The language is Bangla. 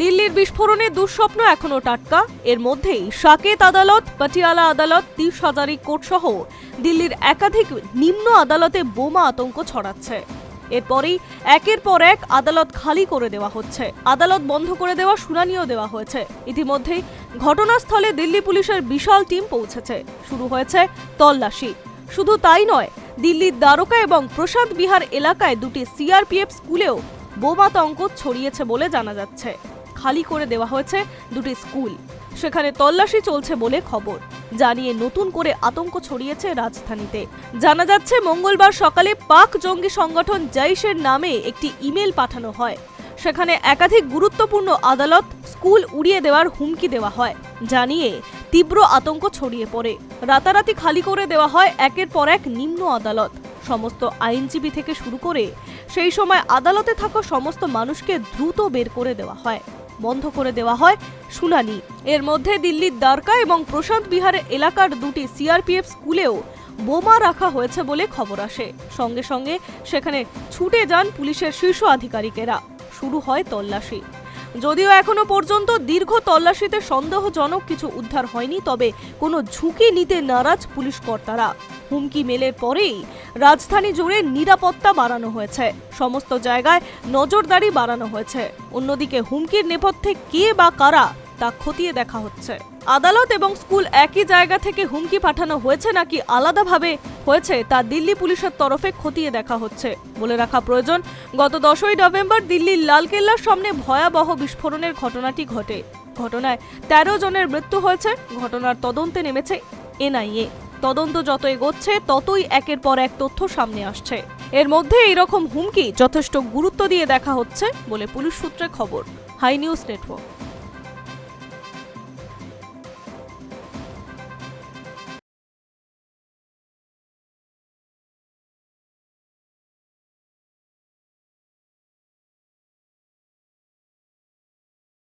দিল্লির বিস্ফোরণে দুঃস্বপ্ন এখনও টাটকা। এর মধ্যেই সাকেত আদালত, পাটিয়ালা আদালত তিস হাজারি কোর্ট সহ দিল্লির একাধিক নিম্ন আদালতে বোমা আতঙ্ক ছড়াচ্ছে। এরপরেই একের পর এক আদালত খালি করে দেওয়া হচ্ছে। আদালত বন্ধ করে দেওয়া শুনানিও দেওয়া হয়েছে। ইতিমধ্যেই ঘটনাস্থলে দিল্লি পুলিশের বিশাল টিম পৌঁছেছে। শুরু হয়েছে তল্লাশি। শুধু তাই নয়, দিল্লির দ্বারকা এবং প্রশান্ত বিহার এলাকায় দুটি সিআরপিএফ স্কুলেও বোমাতঙ্ক ছড়িয়েছে বলে জানা যাচ্ছে। খালি করে দেওয়া হয়েছে দুটি স্কুল। সেখানে তল্লাশি চলছে বলে খবর। জানিয়ে নতুন করে আতঙ্ক ছড়িয়েছে রাজধানীতে। জানা যাচ্ছে, মঙ্গলবার সকালে পাক জঙ্গি সংগঠন জৈশের নামে একটি ইমেল পাঠানো হয়। সেখানে একাধিক গুরুত্বপূর্ণ আদালত স্কুল উড়িয়ে দেওয়ার হুমকি দেওয়া হয়। জানিয়ে, তীব্র আতঙ্ক ছড়িয়ে পড়ে। রাতারাতি খালি করে দেওয়া হয় একের পর এক নিম্ন আদালত। সমস্ত আইনজীবী থেকে শুরু করে সেই সময় আদালতে থাকা সমস্ত মানুষকে দ্রুত বের করে দেওয়া হয়। বন্ধ করে দেওয়া হয় শুনানি। এর মধ্যে দিল্লির দ্বারকা এবং প্রশান্ত বিহারের এলাকার দুটি সিআরপিএফ স্কুলেও বোমা রাখা হয়েছে বলে খবর আসে। সঙ্গে সঙ্গে সেখানে ছুটে যান পুলিশের শীর্ষ আধিকারিকেরা। শুরু হয় তল্লাশি। যদিও এখনও পর্যন্ত দীর্ঘ তল্লাশিতে সন্দেহজনক কিছু উদ্ধার হয়নি, তবে কোনো ঝুঁকি নিতে নারাজ পুলিশ কর্তারা। হুমকি মেলের পরেই রাজধানী জুড়ে নিরাপত্তা বাড়ানো হয়েছে। সমস্ত জায়গায় নজরদারি বাড়ানো হয়েছে। অন্যদিকে হুমকির নেপথ্যে কে বা কারা তা খতিয়ে দেখা হচ্ছে। আদালত এবং স্কুল একই জায়গা থেকে হুমকি পাঠানো হয়েছে নাকি আলাদাভাবে হয়েছে তা দিল্লি পুলিশের তরফে খতিয়ে দেখা হচ্ছে বলে রাখা প্রয়োজন। গত দশই নভেম্বর দিল্লির লালকেল্লার সামনে ভয়াবহ বিস্ফোরণের ঘটনাটি ঘটে। ঘটনায় তেরো জনের মৃত্যু হয়েছে। ঘটনার তদন্তে নেমেছে এনআইএ। তদন্ত যত এগোচ্ছে, ততই একের পর এক তথ্য সামনে আসছে। এর মধ্যে এইরকম হুমকি যথেষ্ট গুরুত্ব দিয়ে দেখা হচ্ছে বলে পুলিশ সূত্রে খবর। Hi News Network.